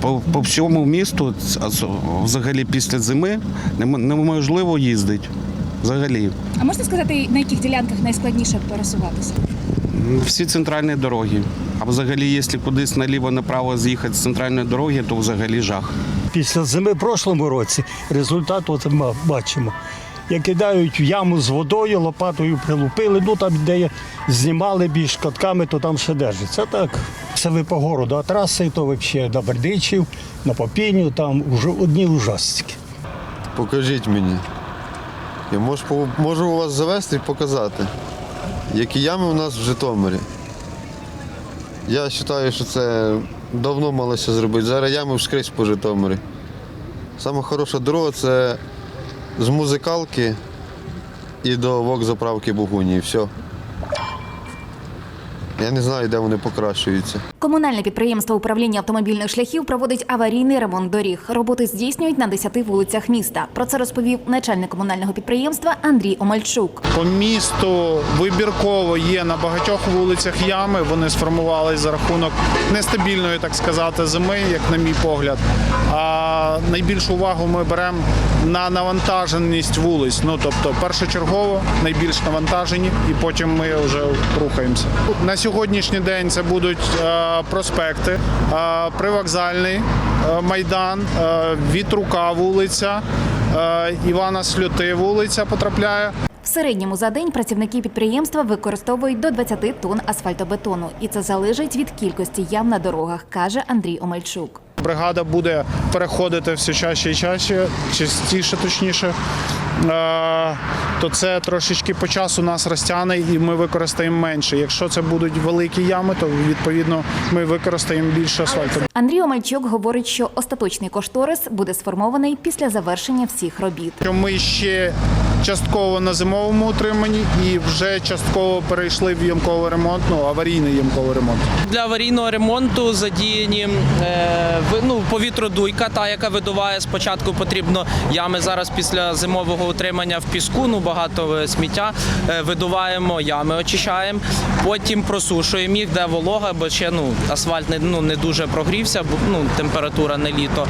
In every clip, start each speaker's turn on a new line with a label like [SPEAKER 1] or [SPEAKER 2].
[SPEAKER 1] По, по всьому місту взагалі після зими нем- неможливо їздити. Взагалі.
[SPEAKER 2] А можна сказати, на яких ділянках найскладніше пересуватися?
[SPEAKER 1] Всі центральні дороги. А взагалі, якщо кудись наліво-направо з'їхати з центральної дороги, то взагалі жах.
[SPEAKER 3] Після зими в прошлому році результат от ми бачимо. Як кидають в яму з водою, лопатою прилупили, ну там, де знімали більш катками, то там ще держиться. Так, це ви по городу, а траси то взагалі на Бердичів, на Попіню, там уже одні ужастики.
[SPEAKER 4] Покажіть мені. Я можу, можу у вас завести і показати, які ями у нас в Житомирі. Я вважаю, що це давно малося зробити. Зараз ями вскрізь по Житомирі. Саме хороша дорога це з музикалки і до вокзаправки Бугуні. Все. Я не знаю, де вони покращуються.
[SPEAKER 5] Комунальне підприємство управління автомобільних шляхів проводить аварійний ремонт доріг. Роботи здійснюють на 10 вулицях міста. Про це розповів начальник комунального підприємства Андрій Омальчук.
[SPEAKER 6] По місту вибірково є на багатьох вулицях ями. Вони сформувалися за рахунок нестабільної, так сказати, зими, як на мій погляд. А найбільшу увагу ми беремо на навантаженість вулиць. Ну тобто, першочергово найбільш навантажені, і потім ми вже рухаємося. Сьогоднішній день це будуть е, проспекти, е, привокзальний е, майдан, Вітрука вулиця, Івана Сльоти вулиця потрапляє.
[SPEAKER 5] В середньому за день працівники підприємства використовують до 20 тонн асфальтобетону, і це залежить від кількості ям на дорогах, каже Андрій Омельчук.
[SPEAKER 6] Бригада буде переходити все чаще і чаще, частіше, точніше. То це трошечки по часу нас розтягне і ми використаємо менше. Якщо це будуть великі ями, то відповідно ми використаємо більше асфальту.
[SPEAKER 5] Андрій Омельчук говорить, що остаточний кошторис буде сформований після завершення всіх робіт.
[SPEAKER 6] Що ми ще частково на зимовому утриманні і вже частково перейшли в ямковий ремонт, ну аварійний ямковий ремонт.
[SPEAKER 7] Для аварійного ремонту задіяні е, ну, повітродуйка, та яка видуває. Спочатку потрібно ями зараз після зимового утримання в піску. Ну багато е, сміття. Е, видуваємо ями, очищаємо. Потім просушуємо їх, де волога, бо ще ну асфальт не ну не дуже прогрівся, бо ну температура не літо.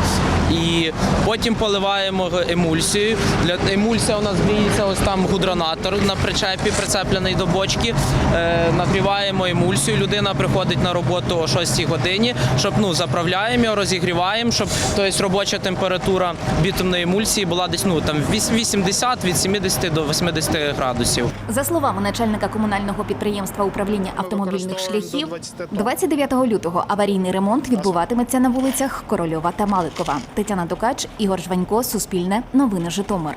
[SPEAKER 7] І потім поливаємо емульсією. Для емульсія у нас гріється ось там гудронатор на причепі, прицеплений до бочки. Е, нагріваємо емульсію. Людина приходить на роботу о 6 годині, щоб ну заправляємо його, розігріваємо, щоб тобто, робоча температура бітумної емульсії була десь ну там віс- 80 від 70 до 80 градусів.
[SPEAKER 5] За словами начальника комунального підприємства управління автомобільних шляхів, 29 лютого аварійний ремонт відбуватиметься на вулицях Корольова та Маликова. Тетяна Дукач, Ігор Жванько, Суспільне, Новини Житомир.